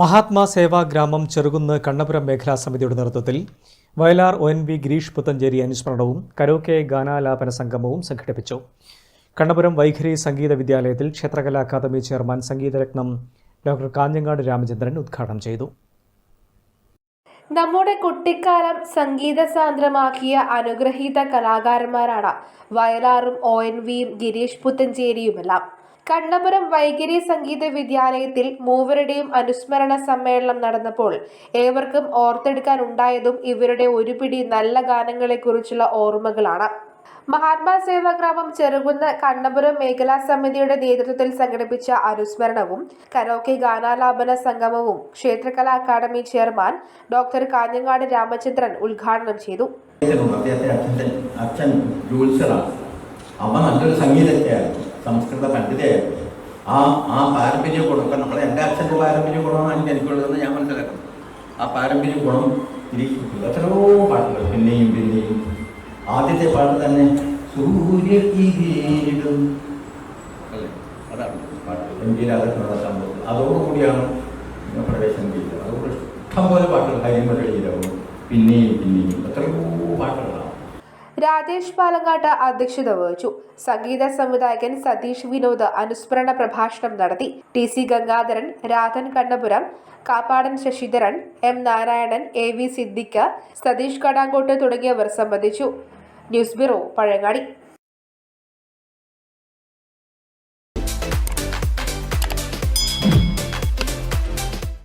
മഹാത്മാ സേവാ ഗ്രാമം ചെറുകുന്ന് കണ്ണപുരം മേഖലാ സമിതിയുടെ നേതൃത്വത്തിൽ Vayalar O N V Girish Puthenchery അനുസ്മരണവും കരോക്കെ ഗാനാലാപന സംഗമവും സംഘടിപ്പിച്ചു. കണ്ണപുരം വൈഖരി സംഗീത വിദ്യാലയത്തിൽ ക്ഷേത്രകലാ അക്കാദമി ചെയർമാൻ സംഗീതരത്നം ഡോക്ടർ കാഞ്ഞങ്ങാട് രാമചന്ദ്രൻ ഉദ്ഘാടനം ചെയ്തു. നമ്മുടെ കുട്ടിക്കാലം സംഗീത സാന്ദ്രമാക്കിയ അനുഗ്രഹീത കലാകാരന്മാരാണ് വയലാറും ഒ എൻ വിയും ഗിരീഷ് പുത്തഞ്ചേരിയുമെല്ലാം. കണ്ണപുരം വൈഖരി സംഗീത വിദ്യാലയത്തിൽ മൂവരുടെയും അനുസ്മരണ സമ്മേളനം നടന്നപ്പോൾ ഏവർക്കും ഓർത്തെടുക്കാൻ ഉണ്ടായതും ഇവരുടെ ഒരുപിടി നല്ല ഗാനങ്ങളെക്കുറിച്ചുള്ള ഓർമ്മകളാണ്. മഹാത്മാ സേവാഗ്രാമം ചെറുകുന്ന് കണ്ണപുരം മേഖലാ സമിതിയുടെ നേതൃത്വത്തിൽ സംഘടിപ്പിച്ച അനുസ്മരണവും കരോക്കെ ഗാനാലാപന സംഗമവും ക്ഷേത്രകലാ academy chairman doctor Kanhangad Ramachandran ഉദ്ഘാടനം ചെയ്തു. അച്ഛൻ ജൂൽസറാണ് അമ്മ നല്ലൊരു സംഗീതജ്ഞയായിരുന്നു. സംസ്കൃത പണ്ഡിതയായിരുന്നു. ആ ആ പാരമ്പര്യ ഗുണം ഇപ്പം നമ്മളെ എന്റെ അച്ഛന്റെ പാരമ്പര്യ ഗുണമാണ് എനിക്കുള്ളതെന്ന് ഞാൻ മനസ്സിലാക്കുന്നു. ആ പാരമ്പര്യ ഗുണം ഇരിക്കുന്നു എത്രയോ പാട്ടുകൾ പിന്നെയും പിന്നെയും. ആദ്യത്തെ പാട്ട് തന്നെ സൂര്യകിരീടം അല്ലേ? അതാണ് പാട്ട്. എം ജി രാധാകൃഷ്ണനുള്ള സംഭവം. അതോടുകൂടിയാണ് പ്രവേശനം ചെയ്തത്. അതുകൊണ്ട് ഇഷ്ടംപോലെ പാട്ടുകൾ ഹരിമരളീരവും പിന്നെയും പിന്നെയും. എത്രയോ പാട്ടുകളാണ് രാജേഷ് പാലങ്ങാട്ട് അധ്യക്ഷത വഹിച്ചു. സംഗീത സംവിധായകൻ സതീഷ് വിനോദ് അനുസ്മരണ പ്രഭാഷണം നടത്തി. T C Gangadharan Radhan Kannapuram Kappadan Sasidharan M Narayanan A V Siddique Satheesh Kadankot തുടങ്ങിയവർ സംബന്ധിച്ചു. News bureau Pazhayangadi.